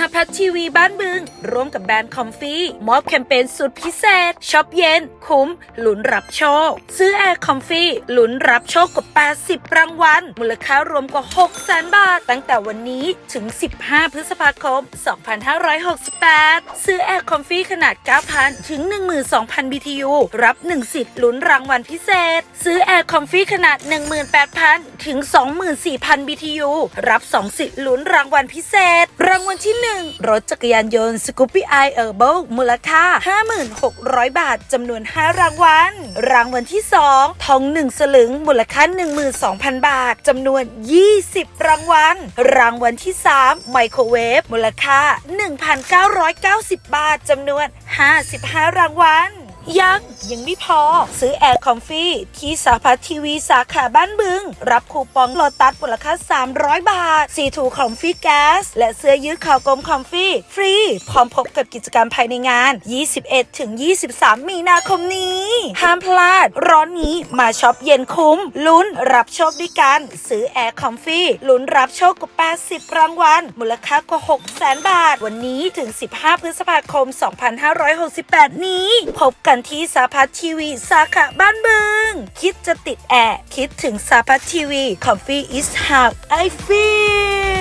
หพัฒน์ทีวีบ้านบึง ร่วมกับแบรนด์คอมฟี่มอบแคมเปญสุดพิเศษช็อปเย็น คุ้มลุ้นรับโชค ซื้อแอร์คอมฟี่ลุ้นรับโชคกว่า80 รางวัล มูลค่ารวมกว่า 6 0 0 0 0บาท ตั้งแต่วันนี้ถึง 15 พฤษภาคม 2568 ซื้อแอร์คอมฟี่ขนาด 9,000 ถึง 12,000 BTU รับ 1 สิทธิ์ลุ้นรางวัลพิเศษ ซื้อแอร์คอมฟี่ขนาด 18,000 ถึง 24,000 BTU รับ 2 สิทธิ์ลุ้นรางวัลพิเศษ รางวัลที่1 รถจักรยานยนต์ Scoopy i a i r b l e มูลค่า 56,000 บาทจำนวน 5 รางวัล รางวัลที่ 2 ทอง 1 สลึง มูลค่า 12,000 บาทจำนวน 20 รางวัล รางวัลที่ 3 ไมโครเวฟ มูลค่า 1,990 บาทจำนวน 55 รางวัล ยังยังไม่พอ ซื้อแอร์คอมฟี่ที่สาพัฒน์ทีวีสาขาบ้านบึง รับคูปองโลตัสมูลค่า 300 บาทสีถูคอมฟี่แก๊สและเสื้อยืดขาวกลมคอมฟี่ฟรี พร้อมพบกับกิจกรรมภายในงาน 21 ถึง 23 มีนาคมนี้ ห้ามพลาด ร้อนนี้มาช็อปเย็นคุ้ม ลุ้นรับโชคด้วยกัน ซื้อแอร์คอมฟี่ลุ้นรับโชคกว่า80 รางวัลมูลค่ากว่า6แสนบาท วันนี้ถึง 15 พฤษภาคม 2568 นี้ พบกันที่สาพัฒทีวี สาขาบ้านบึง คิดจะติดแอร์ คิดถึงสาพัฒทีวี Coffee is how I feel